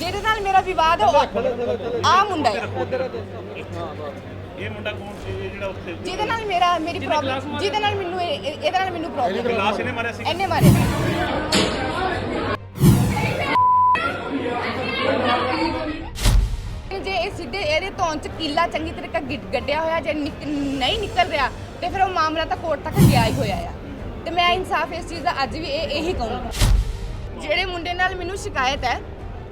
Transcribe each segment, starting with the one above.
ਜਿਹਦੇ ਨਾਲ ਮੇਰਾ ਵਿਵਾਦ ਆ ਆ ਮੁੰਡਾ ਹੈ। ਇਹ ਮੁੰਡਾ ਕੌਣ ਸੀ? ਜਿਹੜਾ ਉੱਥੇ ਜਿਹਦੇ ਨਾਲ ਮੇਰਾ ਮੇਰੀ ਪ੍ਰੋਬਲਮ ਜਿਹਦੇ ਨਾਲ ਮੈਨੂੰ ਇਹ- ਇਹ- ਇਹਦੇ ਨਾਲ ਮੈਨੂੰ ਪ੍ਰੋਬਲਮ ਗਲਾਸ ਇਹਨੇ ਮਾਰਿਆ ਸੀ? ਇਹਨੇ ਮਾਰੇ ਜੇ ਇਹ ਸਿੱਧੇ ਇਹਦੇ ਧੌਣ ਚ ਕੀਲਾ ਚੰਗੀ ਤਰੀਕਾ ਗਿ- ਗੱਡਿਆ ਹੋਇਆ ਜੇ ਨਿਕ- ਨਹੀਂ ਨਿਕਲ ਰਿਹਾ ਤੇ ਫਿਰ ਉਹ ਮਾਮਲਾ ਤਾਂ ਕੋਰਟ ਤੱਕ ਗਿਆ ਹੀ ਹੋਇਆ ਆ। ਤੇ ਮੈਂ ਇਨਸਾਫ ਇਸ ਚੀਜ਼ ਦਾ ਅੱਜ ਵੀ ਇਹ ਇਹੀ ਕਹੂੰਗੀ। ਜਿਹੜੇ ਮੁੰਡੇ ਨਾਲ ਮੈਨੂੰ ਸ਼ਿਕਾਇਤ ਹੈ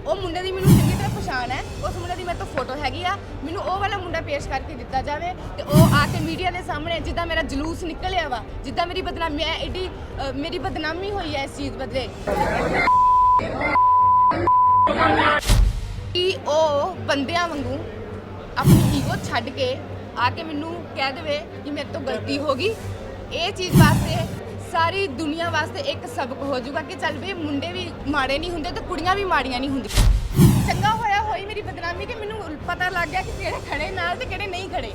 ਉਹ ਮੁੰਡੇ ਦੀ ਮੈਨੂੰ ਚੰਗੀ ਤਰ੍ਹਾਂ ਪਛਾਣ ਹੈ। ਉਸ ਮੁੰਡੇ ਦੀ ਮੇਰੇ ਤੋਂ ਫੋਟੋ ਹੈਗੀ ਆ। ਮੈਨੂੰ ਉਹ ਵਾਲਾ ਮੁੰਡਾ ਪੇਸ਼ ਕਰਕੇ ਦਿੱਤਾ ਜਾਵੇ ਤੇ ਉਹ ਆ ਕੇ ਮੀਡੀਆ ਦੇ ਸਾਹਮਣੇ ਜਿੱਦਾਂ ਮੇਰਾ ਜਲੂਸ ਨਿਕਲਿਆ ਵਾ ਜਿੱਦਾਂ ਮੇਰੀ ਬਦਨਾਮੀ ਹੈ ਐਡੀ ਅ, ਮੇਰੀ ਬਦਨਾਮੀ ਹੋਈ ਹੈ ਇਸ ਚੀਜ਼ ਬਦਲੇ। ਕਿ ਉਹ ਬੰਦਿਆਂ ਵਾਂਗੂ ਆਪਣੀ ਈਗੋ ਛੱਡ ਕੇ ਆ ਕੇ ਮੈਨੂੰ ਕਹਿ ਦੇਵੇ ਕਿ ਮੇਰੇ ਤੋਂ ਗਲਤੀ ਹੋ ਗਈ। ਇਹ ਚੀਜ਼ ਵਾਸਤੇ ਸਾਰੀ ਦੁਨੀਆ ਵਾਸਤੇ ਇੱਕ ਸਬਕ ਹੋ ਜਾਊਗਾ ਕਿ ਚੱਲ ਵੀ ਮੁੰਡੇ ਵੀ ਮਾੜੇ ਨਹੀਂ ਹੁੰਦੇ ਤੇ ਕੁੜੀਆਂ ਵੀ ਮਾੜੀਆਂ ਨਹੀਂ ਹੁੰਦੀਆਂ। ਚੰਗਾ ਹੋਇਆ ਹੋਈ ਮੇਰੀ ਬਦਨਾਮੀ ਕਿ ਮੈਨੂੰ ਪਤਾ ਲੱਗ ਗਿਆ ਕਿ ਕਿਹੜੇ ਖੜੇ ਨਾਲ ਤੇ ਕਿਹੜੇ ਨਹੀਂ ਖੜੇ।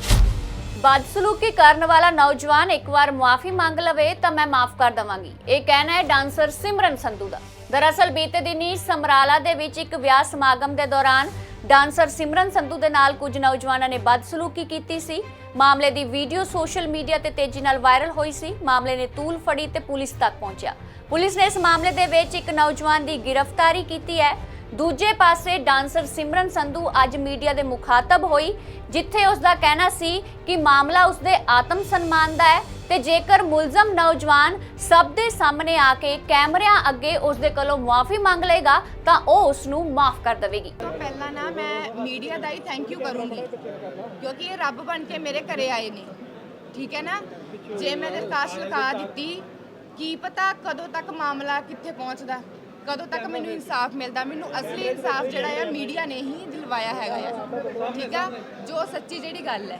ਬਦਸਲੂਕੀ ਕਰਨ ਵਾਲਾ ਨੌਜਵਾਨ ਇੱਕ ਵਾਰ ਮੁਆਫੀ ਮੰਗ ਲਵੇ ਤਾਂ ਮੈਂ ਮਾਫ ਕਰ ਦਵਾਂਗੀ। ਇਹ ਕਹਿਣਾ ਹੈ ਡਾਂਸਰ ਸਿਮਰਨ ਸੰਧੂ ਦਾ। ਦਰਅਸਲ ਬੀਤੇ ਦਿਨੀ ਸਮਰਾਲਾ ਦੇ ਵਿੱਚ ਇੱਕ ਵਿਆਹ ਸਮਾਗਮ ਦੇ ਦੌਰਾਨ ਡਾਂਸਰ ਸਿਮਰਨ ਸੰਧੂ ਦੇ ਨਾਲ ਕੁਝ ਨੌਜਵਾਨਾਂ ਨੇ ਬਦਸਲੂਕੀ ਕੀਤੀ ਸੀ। ਮਾਮਲੇ ਦੀ ਵੀਡੀਓ ਸੋਸ਼ਲ ਮੀਡੀਆ ਤੇ ਤੇਜ਼ੀ ਨਾਲ ਵਾਇਰਲ ਹੋਈ ਸੀ। ਮਾਮਲੇ ਨੇ ਤੂਲ ਫੜੀ ਤੇ ਪੁਲਿਸ ਤੱਕ ਪਹੁੰਚਿਆ। ਪੁਲਿਸ ਨੇ ਇਸ ਮਾਮਲੇ ਦੇ ਵਿੱਚ ਇੱਕ ਨੌਜਵਾਨ ਦੀ ਗ੍ਰਿਫਤਾਰੀ ਕੀਤੀ ਹੈ। ਦੂਜੇ ਪਾਸੇ ਡਾਂਸਰ ਸਿਮਰਨ ਸੰਧੂ ਅੱਜ ਮੀਡੀਆ ਦੇ ਮੁਖਾਤਬ ਹੋਈ, ਜਿੱਥੇ ਉਸ ਦਾ ਕਹਿਣਾ ਸੀ ਕਿ ਮਾਮਲਾ ਉਸ ਦੇ ਆਤਮ ਸਨਮਾਨ ਦਾ ਹੈ ਤੇ ਜੇਕਰ ਮੁਲਜ਼ਮ ਨੌਜਵਾਨ ਸਭ ਦੇ ਸਾਹਮਣੇ ਆ ਕੇ ਕੈਮਰਿਆਂ ਅੱਗੇ ਉਸ ਦੇ ਕੋਲੋਂ ਮੁਆਫੀ ਮੰਗ ਲਏਗਾ, ਤਾਂ ਉਹ ਉਸ ਨੂੰ ਮਾਫ ਕਰ ਦੇਵੇਗੀ। ਤੋਂ ਪਹਿਲਾਂ ਨਾ ਮੈਂ ਮੀਡੀਆ ਦਾ ਹੀ ਥੈਂਕ ਯੂ ਕਰੂੰਗੀ, ਕਿਉਂਕਿ ਇਹ ਰੱਬ ਬਣ ਕੇ ਮੇਰੇ ਘਰੇ ਆਏ ਨੇ, ਠੀਕ ਹੈ ਨਾ? ਜੇ ਮੈਂ ਦਰਖਾਸਤ ਲਿਖਾ ਦਿੱਤੀ, ਕੀ ਪਤਾ ਕਦੋਂ ਤੱਕ ਮਾਮਲਾ ਕਿੱਥੇ ਪਹੁੰਚਦਾ? ਕਦੋਂ ਤੱਕ ਮੈਨੂੰ ਇਨਸਾਫ ਮਿਲਦਾ? ਮੈਨੂੰ ਅਸਲੀ ਇਨਸਾਫ ਜਿਹੜਾ ਆ, ਮੀਡੀਆ ਨੇ ਹੀ ਦਿਲਵਾਇਆ ਹੈਗਾ ਆ। ਠੀਕ ਆ? ਜੋ ਸੱਚੀ ਜਿਹੜੀ ਗੱਲ ਹੈ।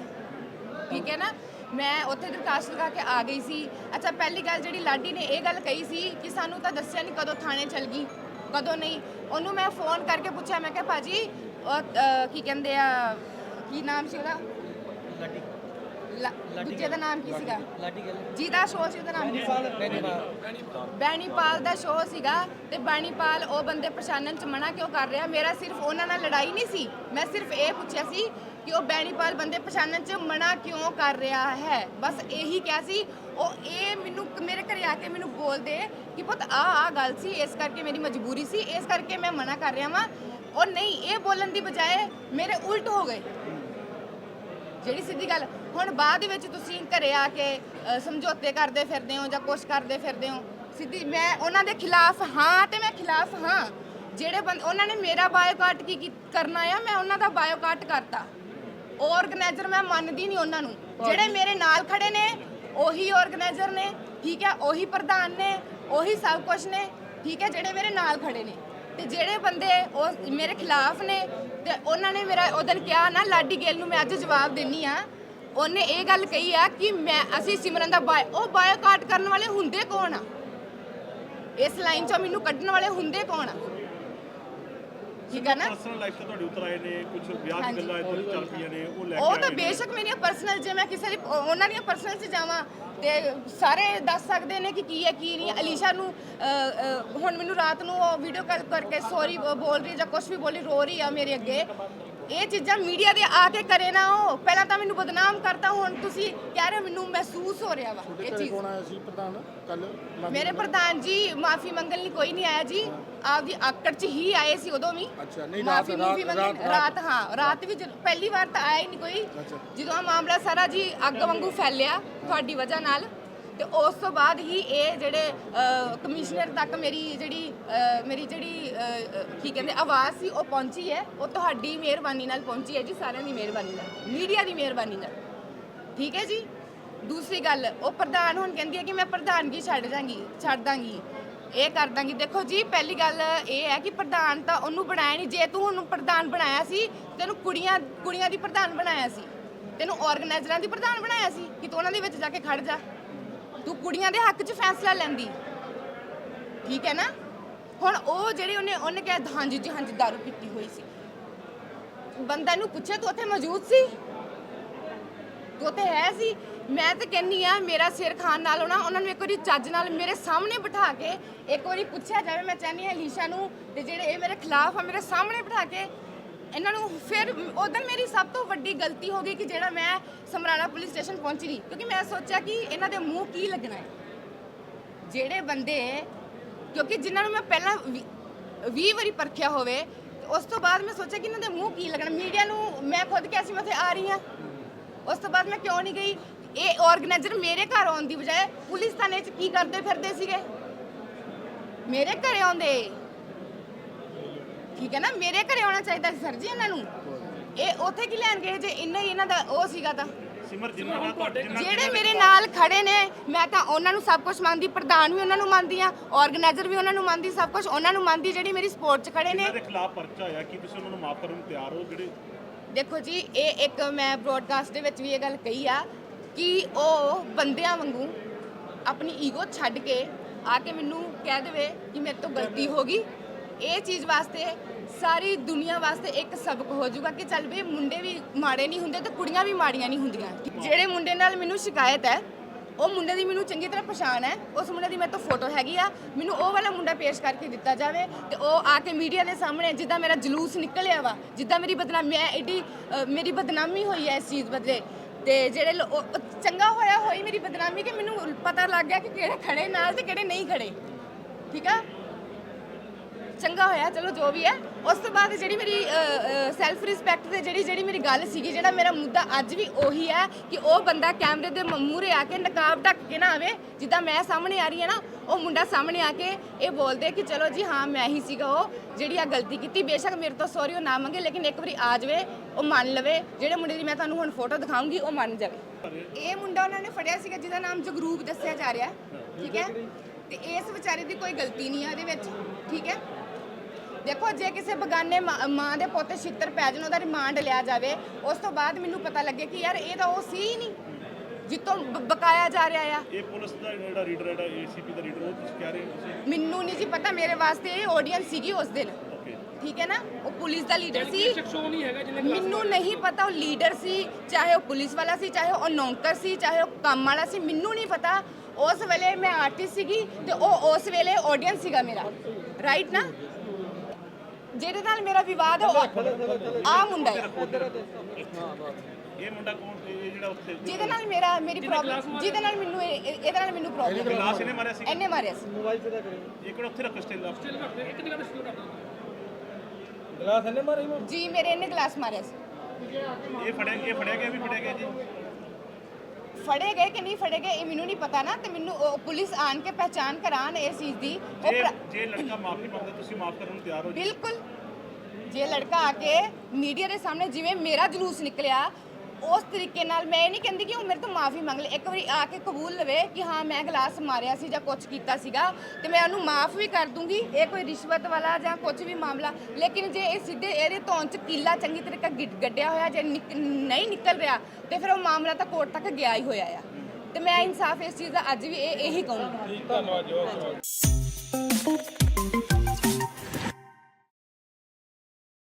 ਠੀਕ ਹੈ ਨਾ? ਮੈਂ ਉੱਥੇ ਦਰਖਾਸਤ ਲਗਾ ਕੇ ਆ ਗਈ ਸੀ। ਅੱਛਾ, ਪਹਿਲੀ ਗੱਲ ਜਿਹੜੀ ਲਾਡੀ ਨੇ ਇਹ ਗੱਲ ਕਹੀ ਸੀ ਕਿ ਸਾਨੂੰ ਤਾਂ ਦੱਸਿਆ ਨਹੀਂ ਕਦੋਂ ਥਾਣੇ ਚਲ ਗਈ, ਕਦੋਂ ਨਹੀਂ। ਉਹਨੂੰ ਮੈਂ ਫੋਨ ਕਰਕੇ ਪੁੱਛਿਆ, ਮੈਂ ਕਿਹਾ, ਭਾਜੀ, ਉਹ ਕੀ ਕਹਿੰਦੇ ਆ? ਕੀ ਨਾਮ ਸੀ ਉਹਦਾ ਲਾਡੀ ਦੂਜੇ ਦਾ ਨਾਮ ਕੀ ਸੀਗਾ? ਜਿਹਦਾ ਸ਼ੋਅ ਸੀ ਉਹਦਾ ਨਾਮ? ਕੀ ਸੀ ਬੈਣੀਪਾਲ ਦਾ ਸ਼ੋਅ ਸੀਗਾ ਤੇ ਬੈਣੀਪਾਲ ਉਹ ਬੰਦੇ ਪਛਾਣਨ ਚ ਮਨਾ ਕਿਉਂ ਕਰ ਰਿਹਾ? ਮੇਰਾ ਸਿਰਫ ਉਹਨਾਂ ਨਾਲ ਲੜਾਈ ਨਹੀਂ ਸੀ। ਮੈਂ ਸਿਰਫ ਇਹ ਪੁੱਛਿਆ ਸੀ ਕਿ ਉਹ ਬੈਣੀਪਾਲ ਬੰਦੇ ਪਛਾਣਨ ਚ ਮਨਾ ਕਿਉਂ ਕਰ ਰਿਹਾ ਹੈ? ਬਸ ਇਹੀ ਕਿਹਾ ਸੀ। ਉਹ ਇਹ ਮੈਨੂੰ ਮੇਰੇ ਘਰੇ ਆ ਕੇ ਮੈਨੂੰ ਬੋਲਦੇ ਕਿ ਪੁੱਤ ਆ ਆ ਗੱਲ ਸੀ ਇਸ ਕਰਕੇ ਮੇਰੀ ਮਜਬੂਰੀ ਸੀ ਇਸ ਕਰਕੇ ਮੈਂ ਮਨਾ ਕਰ ਰਿਹਾ ਵਾਂ। ਉਹ ਨਹੀਂ ਇਹ ਬੋਲਣ ਦੀ ਬਜਾਏ ਮੇਰੇ ਉਲਟ ਹੋ ਗਏ। ਜਿਹੜੀ ਸਿੱਧੀ ਗੱਲ ਹੁਣ ਬਾਅਦ ਵਿੱਚ ਤੁਸੀਂ ਘਰੇ ਆ ਕੇ ਅ, ਸਮਝੌਤੇ ਕਰਦੇ ਫਿਰਦੇ ਹੋ ਜਾਂ ਕੁਛ ਕਰਦੇ ਫਿਰਦੇ ਹੋ? ਸਿੱਧੀ ਮੈਂ ਉਹਨਾਂ ਦੇ ਖਿਲਾਫ ਹਾਂ ਤੇ ਮੈਂ ਖਿਲਾਫ ਹਾਂ। ਜਿਹੜੇ ਬੰਦ ਉਹਨਾਂ ਨੇ ਮੇਰਾ ਬਾਇਓਕਾਟ ਕੀ ਕੀ ਕਰਨਾ ਆ ਮੈਂ ਉਹਨਾਂ ਦਾ ਬਾਇਓਕਾਟ ਕਰਤਾ। ਆਰਗੇਨਾਈਜ਼ਰ ਮੈਂ ਮੰਨਦੀ ਨਹੀਂ ਉਹਨਾਂ ਨੂੰ। ਜਿਹੜੇ ਮੇਰੇ ਨਾਲ ਖੜੇ ਨੇ ਉਹੀ ਆਰਗੇਨਾਈਜ਼ਰ ਨੇ ਠੀਕ ਹੈ ਉਹੀ ਪ੍ਰਧਾਨ ਨੇ ਉਹੀ ਸਭ ਕੁਝ ਨੇ ਠੀਕ ਹੈ ਜਿਹੜੇ ਮੇਰੇ ਨਾਲ ਖੜੇ ਨੇ। ਤੇ ਜਿਹੜੇ ਬੰਦੇ ਉਹ ਮੇਰੇ ਖਿਲਾਫ ਨੇ ਤੇ ਉਹਨਾਂ ਨੇ ਮੇਰਾ ਉਹ ਦਿਨ ਕਿਹਾ ਨਾ ਲਾਡੀ ਗੇਲ ਨੂੰ ਮੈਂ ਅੱਜ ਜਵਾਬ ਦੇਣੀ ਆ। ਉਹਨੇ ਇਹ ਗੱਲ ਕਹੀ ਆ ਕਿ ਮੈਂ ਅਸੀਂ ਸਿਮਰਨ ਦਾ ਬਾਇ ਉਹ ਬਾਇਓਕਾਟ ਕਰਨ ਵਾਲੇ ਹੁੰਦੇ ਕੌਣ ਆ? ਇਸ ਲਾਈਨ ਚੋਂ ਮੈਨੂੰ ਕੱਢਣ ਵਾਲੇ ਹੁੰਦੇ ਕੌਣ ਆ? ਠੀਕ ਹੈ ਨਾ? ਪਰਸਨਲ ਲਾਈਫ ਤੋਂ ਤੁਹਾਡੇ ਉੱਤਰ ਆਏ ਨੇ ਕੁਝ ਵਿਆਹ ਦੀ। ਗੱਲਾਂ ਇੱਧਰ ਚੱਲ ਪਈਆਂ ਨੇ ਉਹ ਲੈ ਕੇ ਉਹ ਤਾਂ। ਬੇਸ਼ੱਕ ਮੇਰੀਆਂ ਪਰਸਨਲ ਜੇ ਮੈਂ ਕਿਸੇ ਦੀ ਉਹਨਾਂ ਦੀਆਂ ਪਰਸਨਲ 'ਚ ਜਾਵਾਂ ਤੇ ਸਾਰੇ ਦੱਸ ਸਕਦੇ ਨੇ ਕਿ ਕੀ ਹੈ ਕੀ ਨਹੀਂ। ਅਲੀਸ਼ਾ ਨੂੰ ਹੁਣ ਮੈਨੂੰ ਰਾਤ ਨੂੰ ਉਹ ਵੀਡੀਓ ਕਾਲ ਕਰਕੇ ਸੌਰੀ ਬੋਲ ਰਹੀ ਜਾਂ ਕੁਝ ਵੀ ਬੋਲੀ ਰੋ ਰਹੀ ਆ ਮੇਰੇ ਅੱਗੇ। ਇਹ ਚੀਜ਼ਾਂ ਮੀਡੀਆ ਦੇ ਆ ਕੇ ਕਰੇ ਨਾ ਉਹ। ਪਹਿਲਾਂ ਤਾਂ ਮੈਨੂੰ ਬਦਨਾਮ ਕਰਤਾ ਹੁਣ ਤੁਸੀਂ ਕਹਿ ਰਹੇ ਹੋ ਮੈਨੂੰ ਮਹਿਸੂਸ ਹੋ ਰਿਹਾ ਵਾ ਇਹ ਚੀਜ਼। ਕੌਣ ਆਇਆ ਸੀ ਪ੍ਰਧਾਨ ਕੱਲ ਮੇਰੇ ਪ੍ਰਧਾਨ ਜੀ ਮਾਫੀ ਮੰਗਣ ਲਈ ਕੋਈ ਨਹੀਂ ਆਇਆ ਜੀ। ਆਪਦੀ ਆਕੜ 'ਚ ਹੀ ਆਏ ਸੀ ਉਦੋਂ ਵੀ। ਅੱਛਾ, ਨਹੀਂ, ਮਾਫੀ ਰਾਤ- ਮੂਫੀ ਮੰਗਣ ਰਾਤ- ਹਾਂ ਰਾਤ ਵੀ ਜਦੋਂ- ਪਹਿਲੀ ਵਾਰ ਤਾਂ ਆਇਆ ਹੀ ਨਹੀਂ ਕੋਈ। ਜਦੋਂ ਆ ਮਾਮਲਾ ਸਾਰਾ ਜੀ ਅੱਗ ਵਾਂਗੂ ਫੈਲਿਆ ਤੁਹਾਡੀ ਵਜ੍ਹਾ ਨਾਲ। ਤੇ ਉਸ ਤੋਂ ਬਾਅਦ ਹੀ ਇਹ ਜਿਹੜੇ ਕਮਿਸ਼ਨਰ ਤੱਕ ਮੇਰੀ ਜਿਹੜੀ ਮੇਰੀ ਜਿਹੜੀ ਕੀ ਕਹਿੰਦੇ, ਆਵਾਜ਼ ਸੀ, ਉਹ ਪਹੁੰਚੀ ਹੈ। ਉਹ ਤੁਹਾਡੀ ਮਿਹਰਬਾਨੀ ਨਾਲ ਪਹੁੰਚੀ ਹੈ ਜੀ, ਸਾਰਿਆਂ ਦੀ ਮਿਹਰਬਾਨੀ ਨਾਲ। ਮੀਡੀਆ ਦੀ ਮਿਹਰਬਾਨੀ ਨਾਲ। ਠੀਕ ਹੈ ਜੀ? ਦੂਸਰੀ ਗੱਲ, ਉਹ ਪ੍ਰਧਾਨ ਹੁਣ ਕਹਿੰਦੀ ਹੈ ਕਿ ਮੈਂ ਪ੍ਰਧਾਨਗੀ ਛੱਡ ਜਾਗੀ, ਛੱਡ ਦਾਂਗੀ। ਇਹ ਕਰ ਦਾਂਗੀ। ਦੇਖੋ ਜੀ, ਪਹਿਲੀ ਗੱਲ ਇਹ ਹੈ ਕਿ ਪ੍ਰਧਾਨ ਤਾਂ ਉਹਨੂੰ ਬਣਾਇਆ ਨਹੀਂ। ਜੇ ਤੂੰ ਉਹਨੂੰ ਪ੍ਰਧਾਨ ਬਣਾਇਆ ਸੀ, ਤੈਨੂੰ ਕੁੜੀਆਂ ਕੁੜੀਆਂ ਦੀ ਪ੍ਰਧਾਨ ਬਣਾਇਆ ਸੀ। ਤੈਨੂੰ ਆਰਗੇਨਾਈਜ਼ਰਾਂ ਦੀ ਪ੍ਰਧਾਨ ਬਣਾਇਆ ਸੀ ਕਿ ਤੂੰ ਉਹਨਾਂ ਦੇ ਵਿੱਚ ਜਾ ਕੇ ਖੜ ਜਾ। ਤੂੰ ਕੁੜੀਆਂ ਦੇ ਹੱਕ 'ਚ ਫੈਸਲਾ ਲੈਂਦੀ। ਠੀਕ ਹੈ ਨਾ? ਹੁਣ ਉਹ ਜਿਹੜੀ ਉਹਨੇ ਉਹਨੇ ਕਿਹਾ, ਹਾਂਜੀ ਜੀ, ਹਾਂਜੀ, ਦਾਰੂ ਪੀਤੀ ਹੋਈ ਸੀ। ਬੰਦਾ ਨੂੰ ਪੁੱਛਿਆ, ਤੂੰ ਉੱਥੇ ਮੌਜੂਦ ਸੀ? ਤੂੰ ਤੇ ਹੈ ਸੀ? ਮੈਂ ਤਾਂ ਕਹਿੰਨੀ ਆ ਮੇਰਾ ਸਿਰ ਖਾਨ ਨਾਲ ਹੋਣਾ ਉਹਨਾਂ ਨੂੰ ਇੱਕ ਵਾਰੀ ਚੱਜ ਨਾਲ ਮੇਰੇ ਸਾਹਮਣੇ ਬਿਠਾ ਕੇ ਇੱਕ ਵਾਰੀ ਪੁੱਛਿਆ ਜਾਵੇ। ਮੈਂ ਚਾਹਨੀ ਆ ਲੀਸ਼ਾ ਨੂੰ, ਤੇ ਜਿਹੜੇ ਇਹ ਮੇਰੇ ਖਿਲਾਫ ਆ, ਮੇਰੇ ਸਾਹਮਣੇ ਬਿਠਾ ਕੇ ਇਹਨਾਂ ਨੂੰ ਫਿਰ ਉਦੋਂ ਮੇਰੀ ਸਭ ਤੋਂ ਵੱਡੀ ਗਲਤੀ ਹੋ ਗਈ ਕਿ ਜਿਹੜਾ ਮੈਂ ਸਮਰਾਲਾ ਪੁਲਿਸ ਸਟੇਸ਼ਨ ਪਹੁੰਚੀ ਨਹੀਂ, ਕਿਉਂਕਿ ਮੈਂ ਸੋਚਿਆ ਕਿ ਇਹਨਾਂ ਦੇ ਮੂੰਹ ਕੀ ਲੱਗਣਾ ਹੈ। ਜਿਹੜੇ ਬੰਦੇ, ਕਿਉਂਕਿ ਜਿਨ੍ਹਾਂ ਨੂੰ ਮੈਂ ਪਹਿਲਾਂ 20 ਵਾਰੀ ਪਰਖਿਆ ਹੋਵੇ, ਉਸ ਤੋਂ ਬਾਅਦ ਮੈਂ ਸੋਚਿਆ ਕਿ ਇਹਨਾਂ ਦੇ ਮੂੰਹ ਕੀ ਲੱਗਣਾ। ਮੀਡੀਆ ਨੂੰ ਮੈਂ ਖੁਦ ਕਿਹਾ ਸੀ, ਮੈਂ ਉੱਥੇ ਆ ਰਹੀ ਹਾਂ। ਉਸ ਤੋਂ ਬਾਅਦ ਮੈਂ ਕਿਉਂ ਨਹੀਂ ਗਈ? ਇਹ ਆਰਗੇਨਾਈਜ਼ਰ ਮੇਰੇ ਘਰ ਆਉਣ ਦੀ ਬਜਾਏ ਪੁਲਿਸ ਥਾਣੇ 'ਚ ਕੀ ਕਰਦੇ ਫਿਰਦੇ ਸੀਗੇ? ਮੇਰੇ ਘਰੇ ਆਉਂਦੇ। ਠੀਕ ਹੈ ਨਾ? ਮੇਰੇ ਘਰੇ ਆਉਣਾ ਚਾਹੀਦਾ ਸੀ ਸਰ ਜੀ ਇਹਨਾਂ ਨੂੰ। ਇਹ ਉੱਥੇ ਕੀ ਲੈਣ ਗਏ ਜੇ? ਇੰਨਾ ਹੀ ਇਹਨਾਂ ਦਾ ਉਹ ਸੀਗਾ ਤਾਂ। ਸਿਮਰ ਜਿੰਨਾ ਨਾਲ ਤੁਹਾਡੇ ਜਿਹੜੇ ਮੇਰੇ ਨਾਲ ਖੜੇ ਨੇ ਮੈਂ ਤਾਂ ਉਹਨਾਂ ਨੂੰ ਸਭ ਕੁਝ ਮੰਨਦੀ ਪ੍ਰਧਾਨ ਵੀ ਉਹਨਾਂ ਨੂੰ ਮੰਨਦੀ ਆ ਆਰਗੇਨਾਈਜ਼ਰ ਵੀ ਉਹਨਾਂ ਨੂੰ ਮੰਨਦੀ ਸਭ ਕੁਝ ਉਹਨਾਂ ਨੂੰ ਮੰਨਦੀ ਜਿਹੜੀ ਮੇਰੀ ਸਪੋਰਟ 'ਚ ਖੜੇ ਨੇ। ਦੇ ਖਿਲਾਫ ਪਰਚਾ ਹੋਇਆ ਕੀ ਤੁਸੀਂ ਉਹਨਾਂ ਨੂੰ ਮਾਫ ਕਰਨ ਨੂੰ ਤਿਆਰ ਹੋ? ਜਿਹੜੇ ਦੇਖੋ ਜੀ ਇਹ ਇੱਕ ਮੈਂ ਬ੍ਰੋਡਕਾਸਟ ਦੇ ਵਿੱਚ ਵੀ ਇਹ ਗੱਲ ਕਹੀ ਆ ਕਿ ਉਹ ਬੰਦਿਆਂ ਵਾਂਗੂ ਆਪਣੀ ਈਗੋ ਛੱਡ ਕੇ ਆ ਕੇ ਮੈਨੂੰ ਕਹਿ ਦੇਵੇ ਕਿ ਮੇਰੇ ਤੋਂ ਗਲਤੀ ਹੋ ਗਈ। ਇਹ ਚੀਜ਼ ਵਾਸਤੇ ਸਾਰੀ ਦੁਨੀਆ ਵਾਸਤੇ ਇੱਕ ਸਬਕ ਹੋ ਜਾਊਗਾ ਕਿ ਚੱਲ ਵੀ ਮੁੰਡੇ ਵੀ ਮਾੜੇ ਨਹੀਂ ਹੁੰਦੇ ਤੇ ਕੁੜੀਆਂ ਵੀ ਮਾੜੀਆਂ ਨਹੀਂ ਹੁੰਦੀਆਂ। ਜਿਹੜੇ ਮੁੰਡੇ ਨਾਲ ਮੈਨੂੰ ਸ਼ਿਕਾਇਤ ਹੈ, ਉਹ ਮੁੰਡੇ ਦੀ ਮੈਨੂੰ ਚੰਗੀ ਤਰ੍ਹਾਂ ਪਛਾਣ ਹੈ। ਉਸ ਮੁੰਡੇ ਦੀ ਮੇਰੇ ਤੋਂ ਫੋਟੋ ਹੈਗੀ ਆ। ਮੈਨੂੰ ਉਹ ਵਾਲਾ ਮੁੰਡਾ ਪੇਸ਼ ਕਰਕੇ ਦਿੱਤਾ ਜਾਵੇ ਤੇ ਉਹ ਆ ਕੇ ਮੀਡੀਆ ਦੇ ਸਾਹਮਣੇ ਜਿੱਦਾਂ ਮੇਰਾ ਜਲੂਸ ਨਿਕਲਿਆ ਵਾ, ਜਿੱਦਾਂ ਮੇਰੀ ਬਦਨਾਮੀ, ਮੈਂ ਐਡੀ ਮੇਰੀ ਬਦਨਾਮੀ ਹੋਈ ਹੈ ਇਸ ਚੀਜ਼ ਬਦਲੇ। ਤੇ ਜਿਹੜੇ ਲੋ- ਚੰਗਾ ਹੋਇਆ ਹੋਈ ਮੇਰੀ ਬਦਨਾਮੀ ਕਿ ਮੈਨੂੰ ਪਤਾ ਲੱਗ ਗਿਆ ਕਿ ਕਿਹੜੇ ਖੜੇ ਨਾਲ ਤੇ ਕਿਹੜੇ ਨਹੀਂ ਖੜੇ। ਠੀਕ ਆ? ਚੰਗਾ ਹੋਇਆ, ਚਲੋ ਜੋ ਵੀ ਹੈ। ਉਸ ਤੋਂ ਬਾਅਦ ਜਿਹੜੀ ਮੇਰੀ ਸੈਲਫ ਰਿਸਪੈਕਟ ਤੇ ਜਿਹੜੀ ਜਿਹੜੀ ਮੇਰੀ ਗੱਲ ਸੀਗੀ, ਜਿਹੜਾ ਮੇਰਾ ਮੁੱਦਾ ਅੱਜ ਵੀ ਉਹੀ ਹੈ ਕਿ ਉਹ ਬੰਦਾ ਕੈਮਰੇ ਦੇ ਮੂਹਰੇ ਆ ਕੇ ਨਕਾਬ ਢੱਕ ਕੇ ਨਾ ਆਵੇ। ਜਿੱਦਾਂ ਮੈਂ ਸਾਹਮਣੇ ਆ ਰਹੀ ਹਾਂ ਨਾ, ਉਹ ਮੁੰਡਾ ਸਾਹਮਣੇ ਆ ਕੇ ਇਹ ਬੋਲਦੇ ਕਿ ਚਲੋ ਜੀ, ਹਾਂ, ਮੈਂ ਹੀ ਸੀਗਾ ਉਹ, ਜਿਹੜੀ ਆ ਗਲਤੀ ਕੀਤੀ। ਬੇਸ਼ੱਕ ਮੇਰੇ ਤੋਂ ਸੌਰੀ ਉਹ ਨਾ ਮੰਗੇ, ਲੇਕਿਨ ਇੱਕ ਵਾਰੀ ਆ ਜਾਵੇ, ਉਹ ਮੰਨ ਲਵੇ। ਜਿਹੜੇ ਮੁੰਡੇ ਦੀ ਮੈਂ ਤੁਹਾਨੂੰ ਹੁਣ ਫੋਟੋ ਦਿਖਾਉਂਗੀ, ਉਹ ਮੰਨ ਜਾਵੇ। ਇਹ ਮੁੰਡਾ ਉਹਨਾਂ ਨੇ ਫੜਿਆ ਸੀਗਾ, ਜਿਹਦਾ ਨਾਮ ਜਗਰੂਪ ਦੱਸਿਆ ਜਾ ਰਿਹਾ ਠੀਕ ਹੈ? ਤੇ ਇਸ ਵਿਚਾਰੇ ਦੀ ਕੋਈ ਗਲਤੀ ਨਹੀਂ ਆ ਇਹਦੇ ਵਿੱਚ। ਠੀਕ ਹੈ? ਦੇਖੋ ਜੇ ਕਿਸੇ ਬਗਾਨੇ ਮਾਂ ਦੇ ਪੁੱਤ ਛਿੱਤਰ ਪੈ ਜਾਣ ਉਹਦਾ ਰਿਮਾਂਡ ਲਿਆ ਜਾਵੇ ਉਸ ਤੋਂ ਬਾਅਦ ਮੈਨੂੰ ਪਤਾ ਲੱਗੇ ਕਿ ਯਾਰ ਇਹ ਤਾਂ ਉਹ ਸੀ ਹੀ ਨਹੀਂ ਜਿੱਤੋਂ ਬਕਾਇਆ ਜਾ ਰਿਹਾ ਆ। ਇਹ ਪੁਲਿਸ ਦਾ ਜਿਹੜਾ ਰੀਡਰ ਹੈ ਜਿਹੜਾ ਏਸੀਪੀ ਦਾ ਰੀਡਰ ਉਹ ਤੁਸੀਂ ਕਹਿ ਰਹੇ ਹੋ ਤੁਸੀਂ? ਮੈਨੂੰ ਨਹੀਂ ਜੀ ਪਤਾ ਮੇਰੇ ਵਾਸਤੇ ਇਹ ਆਡੀਅנס ਸੀਗੀ ਉਸ ਦਿਨ। ਠੀਕ ਹੈ ਨਾ? ਉਹ ਪੁਲਿਸ ਦਾ ਲੀਡਰ ਸੀ। ਮੈਨੂੰ ਨਹੀਂ ਪਤਾ ਉਹ ਲੀਡਰ ਸੀ ਚਾਹੇ ਉਹ ਪੁਲਿਸ ਵਾਲਾ ਸੀ ਚਾਹੇ ਉਹ ਨੌਕਰ ਸੀ ਚਾਹੇ ਉਹ ਕੰਮ ਵਾਲਾ ਸੀ ਮੈਨੂੰ ਨਹੀਂ ਪਤਾ। ਉਸ ਵੇਲੇ ਮੈਂ ਆਰਟਿਸਟ ਸੀਗੀ ਤੇ ਉਹ ਉਸ ਵੇਲੇ ਆਡੀਅנס ਸੀਗਾ ਮੇਰਾ। ਰਾਈਟ ਨਾ? ਜਿਹਦੇ ਨਾਲ ਮੇਰਾ ਵਿਵਾਦ ਹੈ ਆ ਮੁੰਡਾ ਹੈ। ਇਹ ਮੁੰਡਾ ਕੌਣ ਸੀ ਇਹ ਜਿਹੜਾ ਉੱਥੇ ਜਿਹਦੇ ਨਾਲ ਮੇਰਾ ਮੇਰੀ ਪ੍ਰੋਬਲਮ ਜਿਹਦੇ ਨਾਲ ਮੈਨੂੰ ਇਹ- ਇਹ- ਇਹਦੇ ਨਾਲ ਮੈਨੂੰ ਪ੍ਰੋਬਲਮ ਗਲਾਸ ਇਹਨੇ ਮਾਰਿਆ ਸੀ ਇਹਨੇ ਮਾਰਿਆ ਸੀ। ਇਹ ਕਿਹੜਾ ਉੱਥੇ ਰੱਖ ਸਟੇਲ ਇੱਕ ਜਗ੍ਹਾ ਤੇ ਸਟਿਲ ਕਰ ਜੀ ਮੇਰੇ ਇਹਨੇ ਗਲਾਸ ਮਾਰਿਆ ਸੀ। ਇਹ ਫੜਿਆ ਇਹ ਫੜਿਆ ਗਿਆ ਵੀ ਫੜਿਆ ਗਿਆ ਜੀ? ਫੜੇ ਗਏ ਕਿ ਨਹੀਂ ਫੜੇ ਗਏ ਇਹ ਮੈਨੂੰ ਨਹੀਂ ਪਤਾ ਨਾ ਤੇ ਮੈਨੂੰ ਉਹ ਪੁਲਿਸ ਆਣ ਕੇ ਪਹਿਚਾਨ ਕਰਾਣ ਇਸ ਚੀਜ਼ ਦੀ। ਉਹ ਜੇ ਪ੍ਰ- ਜੇ ਲੜਕਾ ਮਾਫੀ ਮੰਗਦਾ ਤੁਸੀਂ ਮਾਫ ਕਰਨ ਨੂੰ ਤਿਆਰ ਹੋ ਜੀ ਬਿਲਕੁਲ। ਜੇ ਲੜਕਾ ਆ ਕੇ ਮੀਡੀਆ ਦੇ ਸਾਹਮਣੇ ਜਿਵੇਂ ਮੇਰਾ ਜਲੂਸ ਨਿਕਲਿਆ ਉਸ ਤਰੀਕੇ ਨਾਲ ਮੈਂ ਇਹ ਨਹੀਂ ਕਹਿੰਦੀ ਕਿ ਉਹ ਮੇਰੇ ਤੋਂ ਮਾਫੀ ਮੰਗ ਲੇ। ਇੱਕ ਵਾਰੀ ਆ ਕੇ ਕਬੂਲ ਲਵੇ ਕਿ ਹਾਂ, ਮੈਂ ਗਲਾਸ ਮਾਰਿਆ ਸੀ ਜਾਂ ਕੁਝ ਕੀਤਾ ਸੀਗਾ ਤੇ ਮੈਂ ਉਹਨੂੰ ਮਾਫ ਵੀ ਕਰ ਦੂੰਗੀ। ਇਹ ਕੋਈ ਰਿਸ਼ਵਤ ਵਾਲਾ ਜਾਂ ਕੁਝ ਵੀ ਮਾਮਲਾ। ਲੇਕਿਨ ਜੇ ਇਹ ਸਿੱਧੇ ਇਹਦੇ ਧੌਣ ਚ ਕੀਲਾ ਚੰਗੀ ਤਰੀਕਾ ਗਿ- ਗੱਡਿਆ ਹੋਇਆ ਜੇ ਨਿਕ- ਨਹੀਂ ਨਿਕਲ ਰਿਹਾ, ਤੇ ਫਿਰ ਉਹ ਮਾਮਲਾ ਤਾਂ ਕੋਰਟ ਤੱਕ ਗਿਆ ਹੀ ਹੋਇਆ ਆ। ਤੇ ਮੈਂ ਇਨਸਾਫ ਇਸ ਚੀਜ਼ ਦਾ ਅੱਜ ਵੀ ਇਹ ਇਹੀ ਕਹੂੰਗੀ। ਧੰਨਵਾਦ ਜੀ